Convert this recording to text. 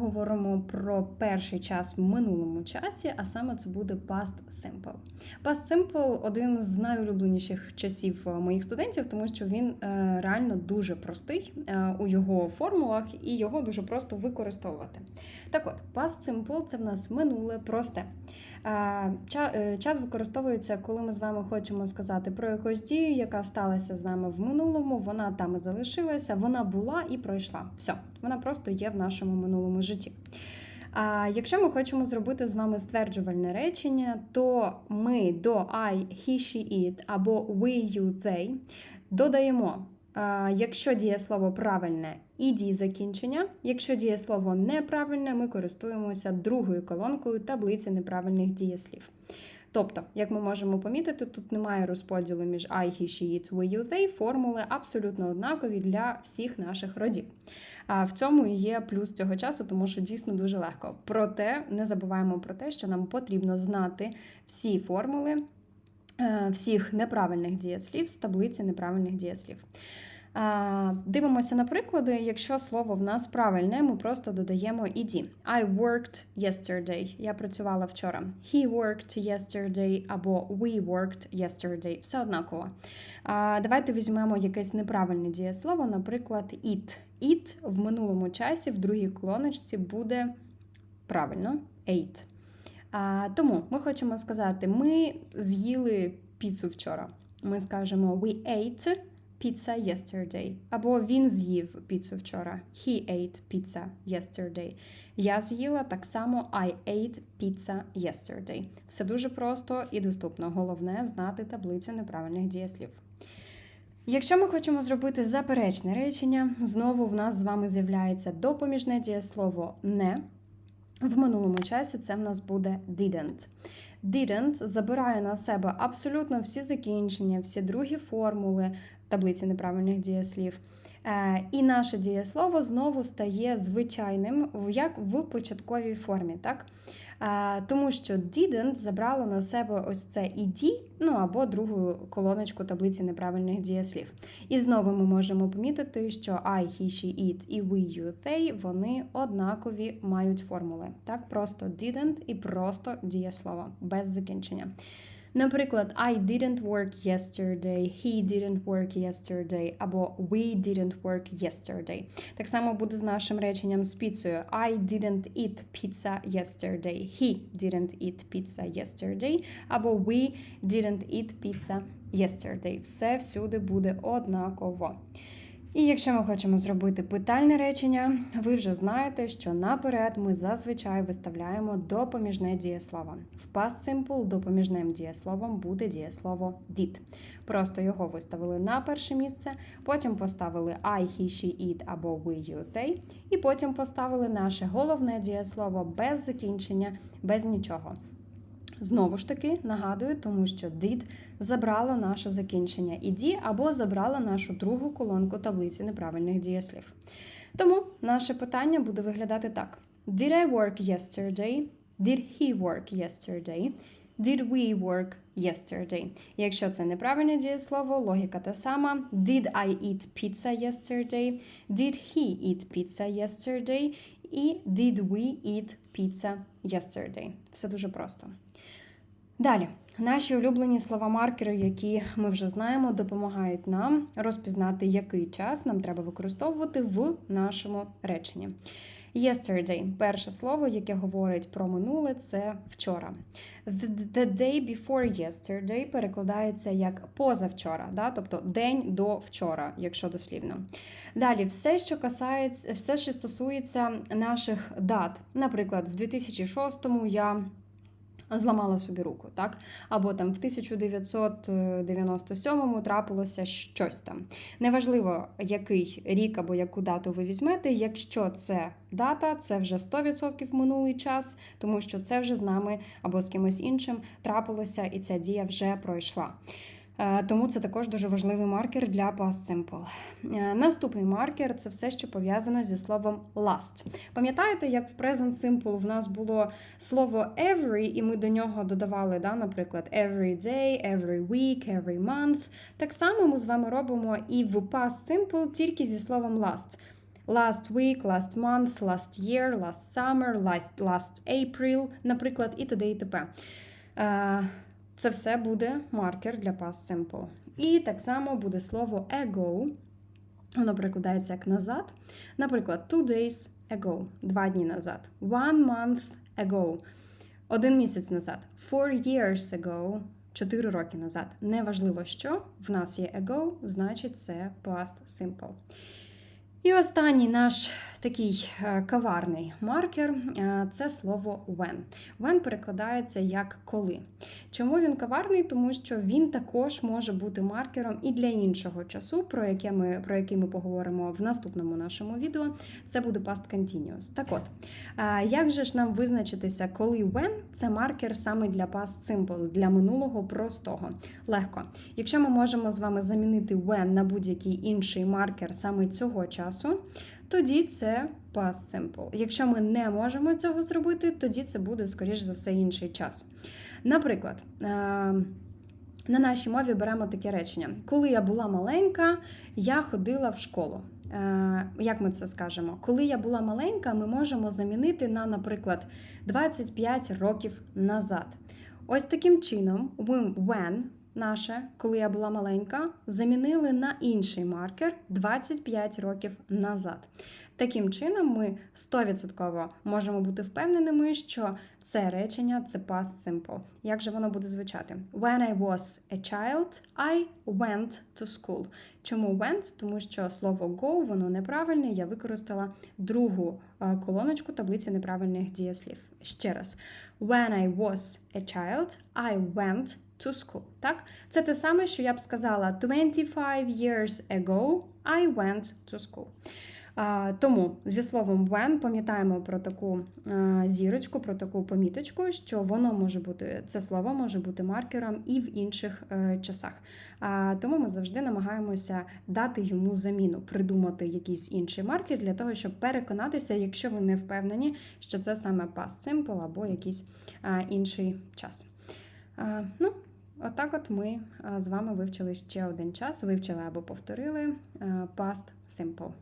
говоримо про перший час в минулому часі, а саме це буде past simple. Past simple один з найулюбленіших часів е, моїх студентів, тому що він е, реально дуже простий е, у його формулах і його дуже просто використовувати. Так от, past simple – це в нас минуле просте. Е, ча- Час використовується, коли ми з вами хочемо сказати про якусь дію, яка сталася з нами в минулому. Вона там і залишилася, вона була і пройшла. Все, вона просто є в нашому минулому житті. А якщо ми хочемо зробити з вами стверджувальне речення, то ми до I, he, she, it або we, you, they додаємо, якщо дієслово правильне, іді закінчення. Якщо дієслово неправильне, ми користуємося другою колонкою таблиці неправильних дієслів. Тобто, як ми можемо помітити, тут немає розподілу між I, he, she, it, we, you, they. Формули абсолютно однакові для всіх наших родів. А в цьому і є плюс цього часу, тому що дійсно дуже легко. Проте не забуваємо про те, що нам потрібно знати всі формули е, всіх неправильних дієслів з таблиці неправильних дієслів. Дивимося на приклади. Якщо слово в нас правильне, ми просто додаємо «ed». I worked yesterday. Я працювала вчора. He worked yesterday або we worked yesterday. Все однаково. Давайте візьмемо якесь неправильне дієслово, наприклад, it. It в минулому часі в другій колоночці буде правильно ate. Тому ми хочемо сказати: ми з'їли піцу вчора. Ми скажемо we ate pizza yesterday. Або він з'їв піцу вчора. He ate pizza yesterday. Я з'їла так само I ate pizza yesterday. Все дуже просто і доступно. Головне знати таблицю неправильних дієслів. Якщо ми хочемо зробити заперечне речення, знову в нас з вами з'являється допоміжне дієслово не. В минулому часі це в нас буде didn't. Didn't забирає на себе абсолютно всі закінчення, всі другі формули таблиці неправильних дієслів. Е, І наше дієслово знову стає звичайним, як в початковій формі. так? Е, Тому що didn't забрало на себе ось це «ed», ну або другу колоночку таблиці неправильних дієслів. І знову ми можемо помітити, що I, he, she, it і we, you, they, вони однакові мають формули. Так, просто didn't і просто дієслово без закінчення. Наприклад, I didn't work yesterday, he didn't work yesterday, або we didn't work yesterday. Так само буде з нашим реченням з піцею. I didn't eat pizza yesterday. He didn't eat pizza yesterday, або we didn't eat pizza yesterday. Все всюди буде однаково. І якщо ми хочемо зробити питальне речення, ви вже знаєте, що наперед ми зазвичай виставляємо допоміжне дієслово. В past simple допоміжним дієсловом буде дієслово did. Просто його виставили на перше місце, потім поставили I, he, she, it або we, you, they, і потім поставили наше головне дієслово без закінчення, без нічого. Знову ж таки нагадую, тому що did забрало наше закінчення «ed» або забрало нашу другу колонку таблиці неправильних дієслів. Тому наше питання буде виглядати так: Did I work yesterday? Did he work yesterday? Did we work yesterday? Якщо це неправильне дієслово, логіка та сама. Did I eat pizza yesterday? Did he eat pizza yesterday? І did we eat pizza yesterday? Все дуже просто. Далі, наші улюблені слова-маркери, які ми вже знаємо, допомагають нам розпізнати, який час нам треба використовувати в нашому реченні. Yesterday – перше слово, яке говорить про минуле, це вчора. The, day before yesterday перекладається як позавчора, да? тобто день до вчора, якщо дослівно. Далі, все, що касається, все, що стосується наших дат. Наприклад, в 2006-му я зламала собі руку, так? Або там в 1997-му трапилося щось там. Неважливо, який рік або яку дату ви візьмете, якщо це дата, це вже 100% минулий час, тому що це вже з нами або з кимось іншим трапилося, і ця дія вже пройшла. Е, Тому це також дуже важливий маркер для past simple. Е, Наступний маркер це все, що пов'язано зі словом last. Пам'ятаєте, як в present simple в нас було слово every, і ми до нього додавали, да, наприклад, every day, every week, every month. Так само ми з вами робимо і в past simple тільки зі словом last. last week, last month, last year, last summer, last, last April, наприклад, і т.д. і т.п. Це все буде маркер для past simple. І так само буде слово ago. Воно перекладається як назад. Наприклад, two days ago, два дні назад, one month ago, один місяць назад, four years ago, чотири роки назад. Неважливо, що в нас є ago, значить це past simple. І останній наш такий е, каварний маркер е, це слово when. When перекладається як коли. Чому він каварний? Тому що він також може бути маркером і для іншого часу, про яке ми, про який ми поговоримо в наступному нашому відео. Це буде past continuous. Так от, е, як же ж нам визначитися, коли when це маркер саме для past simple, для минулого простого? Легко. Якщо ми можемо з вами замінити when на будь-який інший маркер саме цього часу, тоді це past simple. Якщо ми не можемо цього зробити, тоді це буде, скоріш за все, інший час. Наприклад, е, на нашій мові беремо таке речення: коли я була маленька, я ходила в школу. Е, Як ми це скажемо? Коли я була маленька, ми можемо замінити на, наприклад, 25 років назад. Ось таким чином, when наше, коли я була маленька, замінили на інший маркер 25 років назад. Таким чином, ми 100% можемо бути впевненими, що це речення це past simple. Як же воно буде звучати? When I was a child, I went to school. Чому went? Тому що слово go воно неправильне. Я використала другу е, колоночку таблиці неправильних дієслів. Ще раз. When I was a child, I went to school. Так? Це те саме, що я б сказала 25 years ago, I went to school. А, Тому зі словом when пам'ятаємо про таку а, зірочку, про таку поміточку, що воно може бути, це слово може бути маркером і в інших е, часах. А, Тому ми завжди намагаємося дати йому заміну, придумати якийсь інший маркер для того, щоб переконатися, якщо ви не впевнені, що це саме past simple або якийсь а, інший час. А, ну, Отак, от ми з вами вивчили ще один час, вивчили або повторили а, past simple.